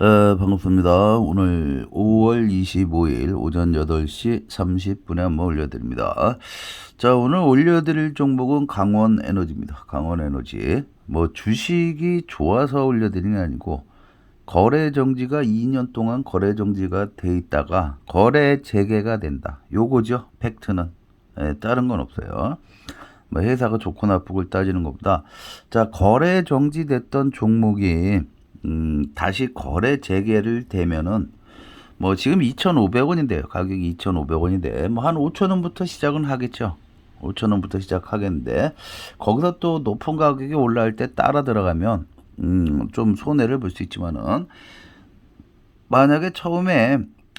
어, 반갑습니다. 오늘 5월 25일 오전 8시 30분에 한번 올려드립니다. 자, 오늘 올려드릴 종목은 강원 에너지입니다. 강원 에너지. 뭐 주식이 좋아서 올려드리는 게 아니고 거래 정지가 2년 동안 거래 정지가 돼 있다가 거래 재개가 된다. 요거죠. 팩트는. 예, 다른 건 없어요. 뭐 회사가 좋고 나쁘고를 따지는 것보다 자, 거래 정지됐던 종목이 음, 다시 거래 재개를 되면은 뭐 지금 2,500원인데요. 가격이 2,500원인데 뭐 한 5,000원부터 시작은 하겠죠. 5,000원부터 시작하겠는데 거기서 또 높은 가격이 올라올 때 따라 들어가면 음, 좀 손해를 볼 수 있지만은 만약에 처음에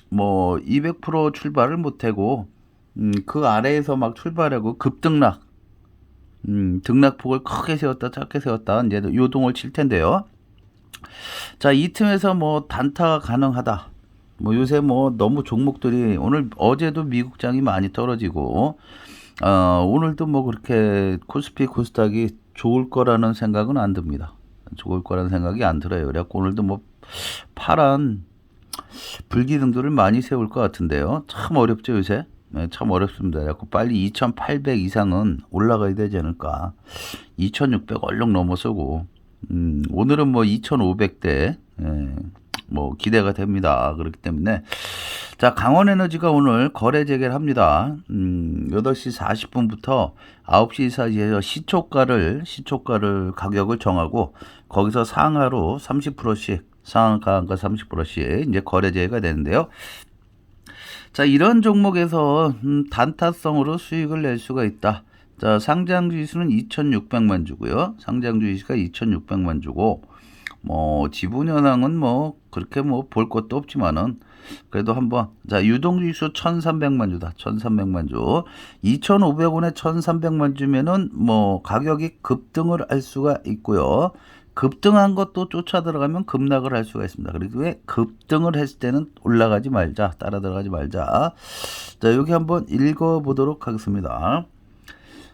뭐 200% 출발을 못 하고 음, 그 아래에서 막 출발하고 급등락 음, 등락폭을 크게 세웠다 작게 세웠다 이제 요동을 칠 텐데요. 자, 이 틈에서 뭐 단타가 가능하다. 뭐 요새 뭐 너무 종목들이 오늘 어제도 미국장이 많이 떨어지고 어, 오늘도 뭐 그렇게 코스피 코스닥이 좋을 거라는 생각은 안 듭니다. 좋을 거라는 생각이 안 들어요. 그래갖고 오늘도 뭐 파란 불기둥들을 많이 세울 것 같은데요. 참 어렵죠 요새. 네, 참 어렵습니다. 그래갖고 빨리 2,800 이상은 올라가야 되지 않을까. 2,600 얼른 넘어서고 음, 오늘은 뭐 2,500대, 예, 뭐 기대가 됩니다. 그렇기 때문에 자 강원에너지가 오늘 거래 재개를 합니다. 음, 8시 40분부터 9시 사이에 시초가를 시초가를 가격을 정하고 거기서 상하로 30%씩 상한가 30%씩 이제 거래 재개가 되는데요. 자 이런 종목에서 음, 단타성으로 수익을 낼 수가 있다. 자, 상장 주식수는 2,600만 주고요. 상장 주식수가 2,600만 주고 뭐 지분 현황은 뭐 그렇게 뭐 볼 것도 없지만은 그래도 한번 자 유동 주식수 1,300만 주다. 1,300만 주. 2,500원에 1,300만 주면은 뭐 가격이 급등을 할 수가 있고요. 급등한 것도 쫓아 들어가면 급락을 할 수가 있습니다. 그리고 왜 급등을 했을 때는 올라가지 말자, 따라 들어가지 말자. 자, 여기 한번 읽어 보도록 하겠습니다.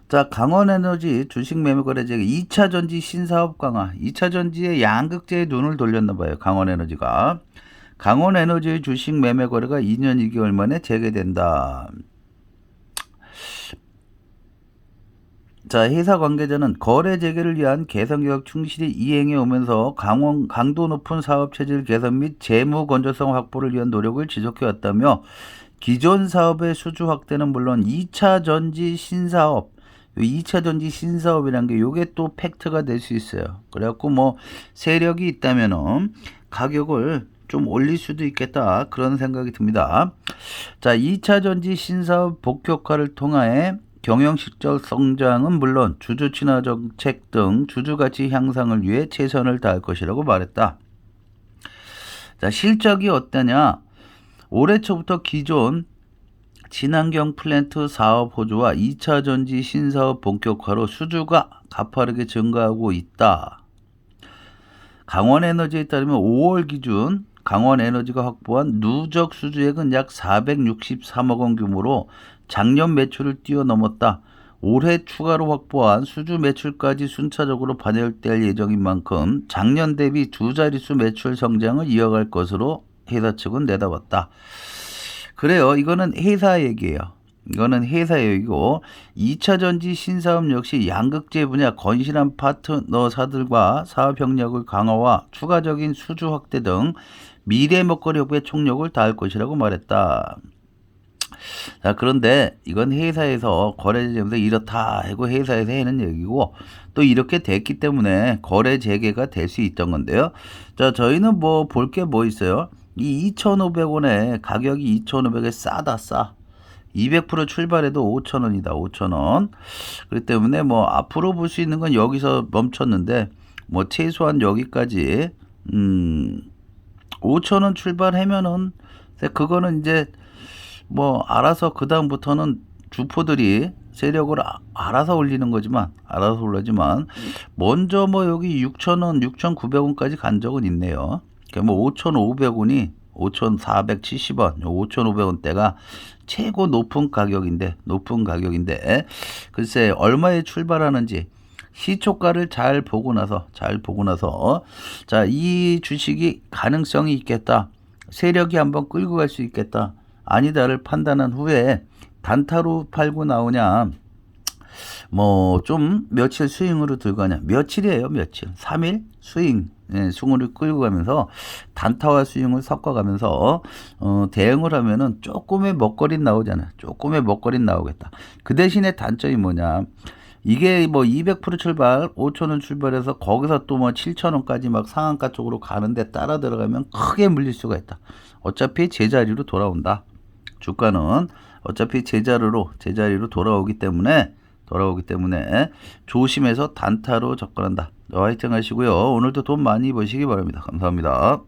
자, 강원에너지 주식 매매 거래제 2차 전지 신사업 강화. 2차 전지의 양극재에 눈을 돌렸나 봐요. 강원에너지가. 강원에너지의 주식 매매 거래가 2년 2개월 만에 재개된다. 자, 회사 관계자는 거래 재개를 위한 개선 개혁 충실히 이행해 오면서 강원 강도 높은 사업 체질 개선 및 재무 건조성 확보를 위한 노력을 지속해 왔다며 기존 사업의 수주 확대는 물론 2차 전지 신사업 2차 전지 신사업이란 게 요게 또 팩트가 될 수 있어요. 그래갖고 뭐 세력이 있다면은 가격을 좀 올릴 수도 있겠다. 그런 생각이 듭니다. 자, 2차 전지 신사업 복격화를 통하여 경영실적 성장은 물론 주주 친화 정책 등 주주 가치 향상을 위해 최선을 다할 것이라고 말했다. 자, 실적이 어떠냐? 올해 초부터 기존 친환경 플랜트 사업 호조와 2차 전지 신사업 본격화로 수주가 가파르게 증가하고 있다. 강원에너지에 따르면 5월 기준 강원에너지가 확보한 누적 수주액은 약 463억 원 규모로 작년 매출을 뛰어넘었다. 올해 추가로 확보한 수주 매출까지 순차적으로 반영될 예정인 만큼 작년 대비 두 자릿수 매출 성장을 이어갈 것으로 회사 측은 내다봤다. 그래요. 이거는 회사 얘기예요. 이거는 회사 얘기고 2차 전지 신사업 역시 양극재 분야 건실한 파트너사들과 사업 협력을 강화와 추가적인 수주 확대 등 미래 먹거리 협의 총력을 다할 것이라고 말했다. 자, 그런데 이건 회사에서 거래 재면서 이렇다 하고 회사에서 하는 얘기고 또 이렇게 됐기 때문에 거래 재개가 될 수 있던 건데요. 자, 저희는 뭐 볼 게 뭐 있어요? 이 2,500원에 가격이 2,500에 싸다 싸. 200% 출발해도 5,000원이다. 5,000원. 그렇기 때문에 뭐 앞으로 볼 수 있는 건 여기서 멈췄는데 뭐 최소한 여기까지 음 5,000원 출발하면은 그거는 이제 뭐 알아서 그 다음부터는 주포들이 세력을 아, 알아서 올리는 거지만 알아서 올라지만 먼저 뭐 여기 6,000원, 6,900원까지 간 적은 있네요. 뭐 5,500원이 5,470원, 5,500원대가 최고 높은 가격인데 높은 가격인데 글쎄 얼마에 출발하는지 시초가를 잘 보고 나서 잘 보고 나서 자 이 주식이 가능성이 있겠다. 세력이 한번 끌고 갈 수 있겠다. 아니다를 판단한 후에 단타로 팔고 나오냐? 뭐 좀 며칠 스윙으로 들고 가냐? 며칠이에요 며칠. 3일 스윙 예, 스윙을 끌고 가면서 단타와 스윙을 섞어가면서 어, 대응을 하면은 조금의 먹거리 나오잖아 조금의 먹거리 나오겠다. 그 대신에 단점이 뭐냐? 이게 뭐 200% 출발 5천원 출발해서 거기서 또 뭐 7천원까지 막 상한가 쪽으로 가는데 따라 들어가면 크게 물릴 수가 있다. 어차피 제자리로 돌아온다. 주가는 어차피 제자리로 제자리로 돌아오기 때문에 돌아오기 때문에 조심해서 단타로 접근한다. 화이팅 하시고요. 오늘도 돈 많이 버시기 바랍니다. 감사합니다.